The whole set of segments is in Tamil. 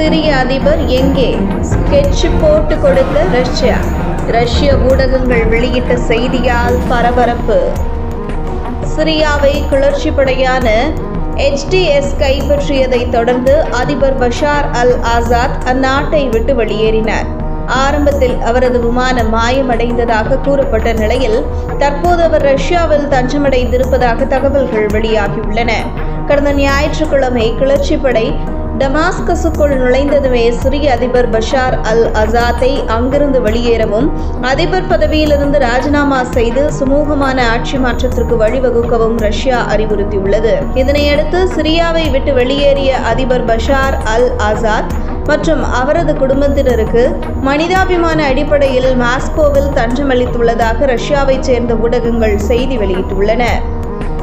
சிரிய அதிபர் எங்கே? ஸ்கெட்ச் போட்டு கொடுத்த ரஷ்யா. ரஷ்ய ஊடகங்கள் வெளியிட்ட செய்தியால் பரபரப்பு. சிரியாவை கிளர்ச்சிப்படையான எச்டிஎஸ் கைப்பற்றியதைத் தொடர்ந்து அதிபர் பஷார் அல் ஆசாத் அந்நாட்டை விட்டு வெளியேறினார். ஆரம்பத்தில் அவரது விமானம் மாயமடைந்ததாக கூறப்பட்ட நிலையில் தற்போது அவர் ரஷ்யாவில் தஞ்சமடைந்திருப்பதாக தகவல்கள் வெளியாகியுள்ளன. கடந்த ஞாயிற்றுக்கிழமை கிளர்ச்சிப்படை டமாஸ்கஸுக்குள் நுழைந்ததுமே சிரிய அதிபர் பஷார் அல் அசாத்தை அங்கிருந்து வெளியேறவும் அதிபர் பதவியிலிருந்து ராஜினாமா செய்து சுமூகமான ஆட்சி மாற்றத்திற்கு வழிவகுக்கவும் ரஷ்யா அறிவுறுத்தியுள்ளது. இதனையடுத்து சிரியாவை விட்டு வெளியேறிய அதிபர் பஷார் அல் ஆசாத் மற்றும் அவரது குடும்பத்தினருக்கு மனிதாபிமான அடிப்படையில் மாஸ்கோவில் தஞ்சமளித்துள்ளதாக ரஷ்யாவைச் சேர்ந்த ஊடகங்கள் செய்தி வெளியிட்டுள்ளன.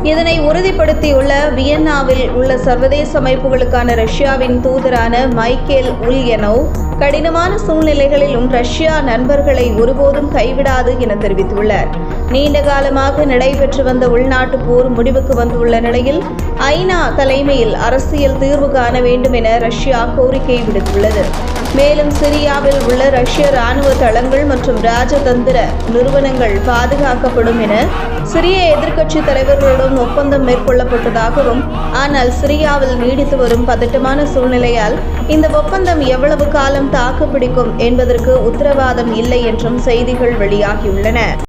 இதனை உறுதிப்படுத்தியுள்ள வியன்னாவில் உள்ள சர்வதேச அமைப்புகளுக்கான ரஷ்யாவின் தூதரான மைக்கேல் உல்யனோவ் கடினமான சூழ்நிலைகளிலும் ரஷ்யா நண்பர்களை ஒருபோதும் கைவிடாது என தெரிவித்துள்ளார். நீண்ட காலமாக நடைபெற்று வந்த உள்நாட்டு போர் முடிவுக்கு வந்துள்ள நிலையில் ஐநா தலைமையில் அரசியல் தீர்வு காண வேண்டும் என ரஷ்யா கோரிக்கை விடுத்துள்ளது. மேலும் சிரியாவில் உள்ள ரஷ்ய ராணுவ தளங்கள் மற்றும் ராஜதந்திர நிறுவனங்கள் பாதுகாக்கப்படும் என சிரிய எதிர்க்கட்சி தலைவர்களுடன் ஒப்பந்தம் மேற்கொள்ளப்பட்டதாகவும் ஆனால் சிரியாவில் நீடித்து வரும் பதட்டமான சூழ்நிலையால் இந்த ஒப்பந்தம் எவ்வளவு காலம் தாக்குப்பிடிக்கும் என்பதற்கு உத்தரவாதம் இல்லை என்றும் செய்திகள் வெளியாகியுள்ளன.